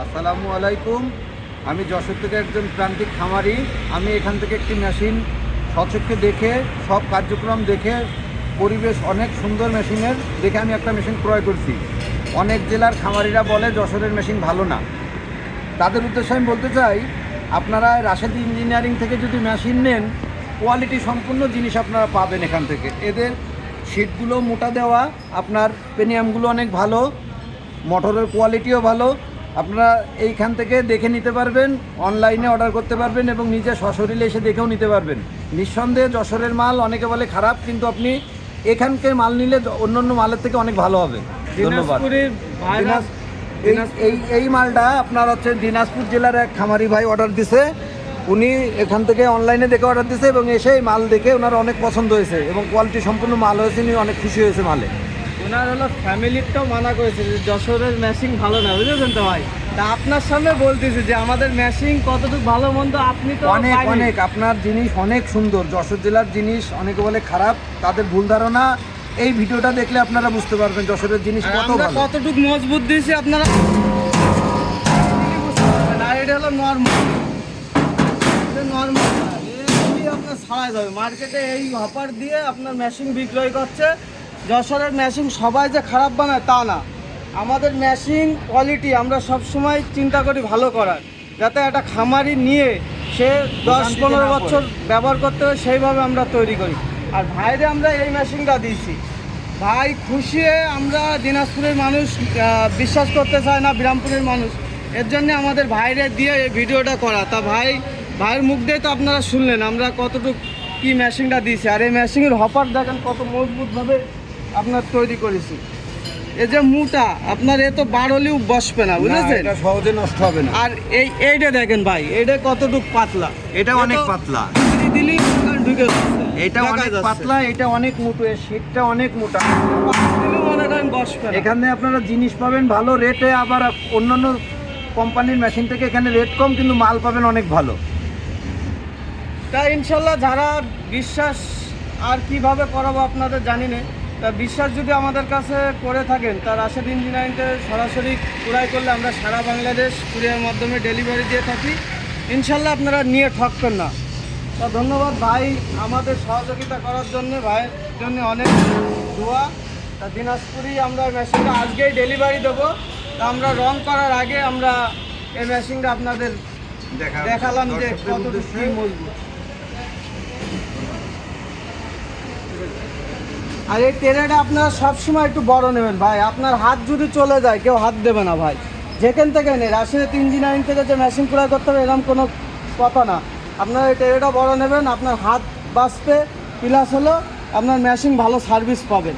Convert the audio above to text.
আসসালামু আলাইকুম। আমি যশোর থেকে একজন প্রান্তিক খামারি। আমি এখান থেকে একটি মেশিন সচক্ষে দেখে, সব কার্যক্রম দেখে, পরিবেশ অনেক সুন্দর মেশিনের দেখে আমি একটা মেশিন ক্রয় করছি। অনেক জেলার খামারিরা বলে, যশোরের মেশিন ভালো না। তাদের উদ্দেশ্যে আমি বলতে চাই, আপনারা রাশেদ ইঞ্জিনিয়ারিং থেকে যদি মেশিন নেন, কোয়ালিটি সম্পূর্ণ জিনিস আপনারা পাবেন এখান থেকে। এদের সিটগুলো মোটা দেওয়া, আপনার পেনিয়ামগুলো অনেক ভালো, মোটরের কোয়ালিটিও ভালো আপনারা এইখান থেকে দেখে নিতে পারবেন অনলাইনে অর্ডার করতে পারবেন এবং নিজে সশরীরে এসে দেখেও নিতে পারবেন। নিঃসন্দেহে যশোরের মাল অনেকে বলে খারাপ কিন্তু আপনি এখানকে মাল নিলে অন্য অন্য মালের থেকে অনেক ভালো হবে। ধন্যবাদ। এই এই এই মালটা আপনার হচ্ছে দিনাজপুর জেলার এক খামারি ভাই অর্ডার দিছে। উনি এখান থেকে অনলাইনে দেখে অর্ডার দিছে এবং এসে এই মাল দেখে ওনার অনেক পছন্দ হয়েছে এবং কোয়ালিটি সম্পূর্ণ মাল হয়েছে উনি অনেক খুশি হয়েছে মালে। ওনার হলো ফ্যামিলিরটাও মানা করেছে যে যশোরের ম্যাশিং ভালো না বুঝেছেন তো ভাই? তা আপনার সামনে বলতেছি যে আমাদের ম্যাশিং কতটুকু ভালো মন্দ আপনি তো অনেক পাইনি। অনেক আপনার জিনিস অনেক সুন্দর। যশোর জেলার জিনিস অনেকে বলে খারাপ তাদের ভুল ধারণা। এই ভিডিওটা দেখলে আপনারা বুঝতে পারবেন যশোরের জিনিস আর কত আমরা ভালো। কতটুকু মজবুত দিয়েছি আপনারা। আর এটা হলো নর্মাল নর্মাল আপনার ছাড়াই যাবে। মার্কেটে এই হপার দিয়ে আপনার মেশিন বিক্রয় করছে যশোরের মেশিন সবাই যে খারাপ বানায় তা না। আমাদের মেশিন কোয়ালিটি আমরা সব সময় চিন্তা করি ভালো করার। যাতে একটা খামারি নিয়ে সে দশ পনেরো বছর ব্যবহার করতে হবে সেইভাবে আমরা তৈরি করি। আর ভাইরে আমরা এই মেশিনটা দিয়েছি। ভাই খুশি আমরা দিনাজপুরের মানুষ বিশ্বাস করতে চায় না বিরামপুরের মানুষ। এর জন্য আমাদের ভাইরে দিয়ে এই ভিডিওটা করা। তা ভাই ভাইয়ের মুখ দিয়ে তো আপনারা শুনলেন আমরা কতটুকু কি মেশিনটা দিয়েছি। আর এই মেশিনের হপার দেখেন কত মজবুতভাবে আপনার তৈরি করেছি। এই যে মুটা আপনার এ তো বাড়লেও বসবে না বুঝেছেন? এটা সহজে নষ্ট হবে না। আর এই এইটা দেখেন ভাই এইটা কতটুকু পাতলা? এটা অনেক পাতলা। দিলেই ঢুকে যাচ্ছে। এটা অনেক পাতলা এটা অনেক মোটো এর শীতটা অনেক মোটা। এখানে আপনারা জিনিস পাবেন ভালো রেটে আবার অন্যান্য কোম্পানির মেশিন থেকে এখানে রেট কম কিন্তু মাল পাবেন অনেক ভালো। তা ইনশাল্লাহ যারা বিশ্বাস আর কীভাবে করাবো আপনাদের জানি না। তা বিশ্বাস যদি আমাদের কাছে করে থাকেন তার রাশেদ ইঞ্জিনিয়ারিংটা সরাসরি ক্রয় করলে আমরা সারা বাংলাদেশ কুরিয়ার মাধ্যমে ডেলিভারি দিয়ে থাকি। ইনশাল্লাহ আপনারা নিয়ে ঠকবেন না। তা ধন্যবাদ ভাই আমাদের সহযোগিতা করার জন্য ভাইয়ের জন্য অনেক দোয়া। তা দিনাজপুরি আমরা মেশিনটা আজকেই ডেলিভারি দেবো। তা আমরা রং করার আগে আমরা এই মেশিনটা আপনাদের দেখালাম। যে কতটুকু কি মজবুত। আর এই ট্রেনেটা আপনারা সবসময় একটু বড় নেবেন, ভাই। আপনার হাত যদি চলে যায়, কেউ হাত দেবে না, ভাই। যেখান থেকে নেই রাশিয়ার ইঞ্জিনিয়ারিং থেকে যে মেশিন ক্রয় করতে হবে এরকম কোনো কথা না। আপনারা এই ট্রেনেটা বড় নেবেন, আপনার হাত বাঁচতে প্লাস হলো আপনার মেশিন ভালো সার্ভিস পাবেন।